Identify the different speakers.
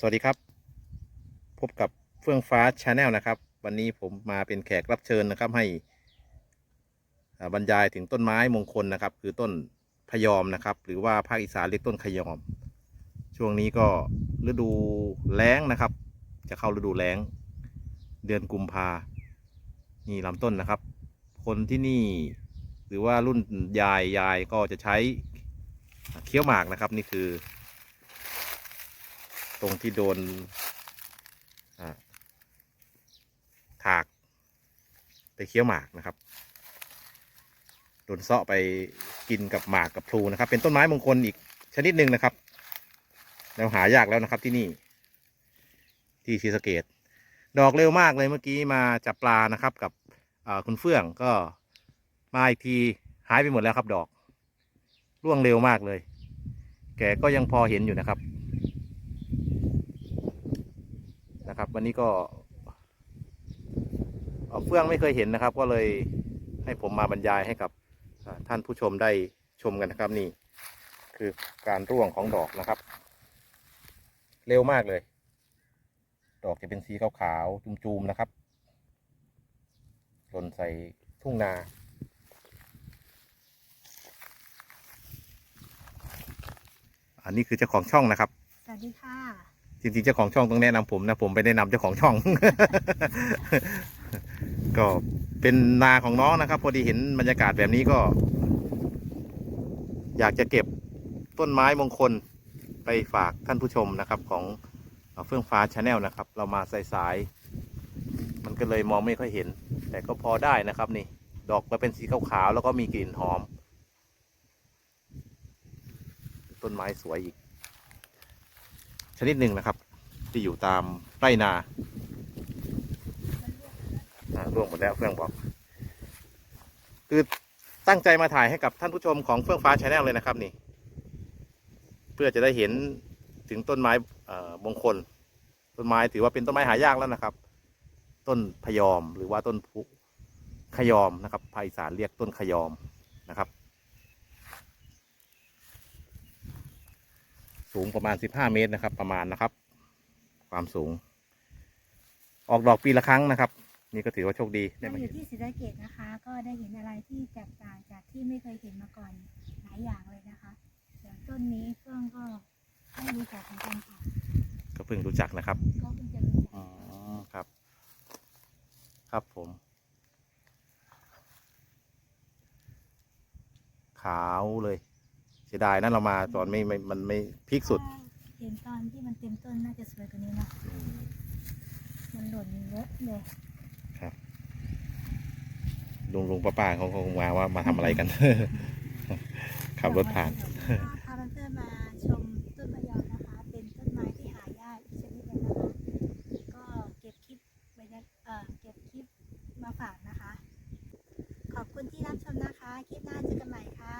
Speaker 1: สวัสดีครับ พบกับเฟื่องฟ้าชาแนลนะครับ วันนี้ผมมาเป็นแขกรับเชิญนะครับ ให้บรรยายถึงต้นไม้มงคลนะครับ คือต้นพยอมนะครับ หรือว่าภาคอีสานเรียกต้นขยอม ช่วงนี้ก็ฤดูแล้งนะครับ จะเข้าฤดูแล้ง เดือนกุมภานี่ลำต้นนะครับ คนที่นี่หรือว่ารุ่นยายยายก็จะใช้เคี้ยวหมากนะครับ นี่คือ รงที่โดนถากไปเคี้ยวหมากนะครับโดนเซาะไปกินกับหมากกับพลูนะครับ เป็นต้นไม้มงคลอีกชนิดหนึ่งนะครับ แล้วหายากแล้วนะครับที่นี่ ที่ศรีสะเกดดอกเร็วมากเลยเมื่อกี้มาจับปลานะครับกับคุณเฟื่องก็มาอีกทีหายไปหมดแล้วครับดอก ร่วงเร็วมากเลย แกก็ยังพอเห็นอยู่นะครับ นะครับ วันนี้ก็เฟื่องไม่เคยเห็นนะครับ ก็เลยให้ผมมาบรรยายให้กับท่านผู้ชมได้ชมกันนะครับนี่คือการร่วงของดอกนะครับ เร็วมากเลย ดอกจะเป็นสีขาวๆจุมๆนะครับหล่นใส่ทุ่งนาอันนี้คือเจ้าของช่องนะครับ
Speaker 2: สวัสดีค่ะ
Speaker 1: จริงๆเจ้าของช่องต้องแนะนำผมนะผมไปแนะนำเจ้าของช่อง ก็เป็นนาของน้องนะครับ พอดีเห็นบรรยากาศแบบนี้ก็ อยากจะเก็บต้นไม้มงคลไปฝากท่านผู้ชมนะครับ ของเฟื่องฟ้าชาแนลนะครับ เรามาสายๆมันก็เลยมองไม่ค่อยเห็น แต่ก็พอได้นะครับนี่ ดอกมาเป็นสีขาวๆแล้วก็มีกลิ่นหอม ต้นไม้สวยอีก ชนิดหนึ่งนะครับ ที่อยู่ตามไร่นาร่วงหมดแล้วเฟื่องบอก คือตั้งใจมาถ่ายให้กับท่านผู้ชมของเฟื่องฟ้าชาแนลเลยนะครับนี่ เพื่อจะได้เห็นถึงต้นไม้มงคล ต้นไม้ถือว่าเป็นต้นไม้หายากแล้วนะครับ ต้นพยอมหรือว่าต้นพุขยอมนะครับภาคอีสานเรียกต้นขยอมนะครับ สูงประมาณ 15 เมตรนะครับ ประมาณนะครับ ความสูง ออกดอกปีละครั้งนะครับ นี่ก็ถือว่าโชคดีได้
Speaker 2: เรา
Speaker 1: มา
Speaker 2: อ
Speaker 1: เห็
Speaker 2: ยู่
Speaker 1: น
Speaker 2: ที่ศรีสะเกดนะคะ ก็ได้เห็นอะไรที่แตกต่างจากที่ไม่เคยเห็นมาก่อนหลายอย่างเลยนะคะอย่างต้นนี้เฟื่องก็ไม่รู้จักเหมือนกันค่ะ
Speaker 1: ก็เพิ่งรู้จักนะครับ
Speaker 2: ก็เพิ่งจะรู้จัก
Speaker 1: อ๋อครับ ครับผม ขาวเลย เสียดายนะเรามาตอนไม่ไม่มันไม่พีคสุด
Speaker 2: ถ้าเห็นตอนที่มันเต็มต้นน่าจะสวยกว่านี้นะมันหล่นเยอะเลย
Speaker 1: ลุงลุงป้าป้าเขาคงมาว่ามาทำอะไรกัน ขับรถผ่าน
Speaker 2: พาเพื่อนๆมาชมต้นมะยอมนะคะ เป็นต้นไม้ที่หายากอีกชนิดหนึงนะคะ ก็เก็บคลิปบรรยากเอ่อเก็บคลิปมาฝากนะคะ ขอบคุณที่รับชมนะคะ คลิปหน้าเจอกันใหม่ค่ะ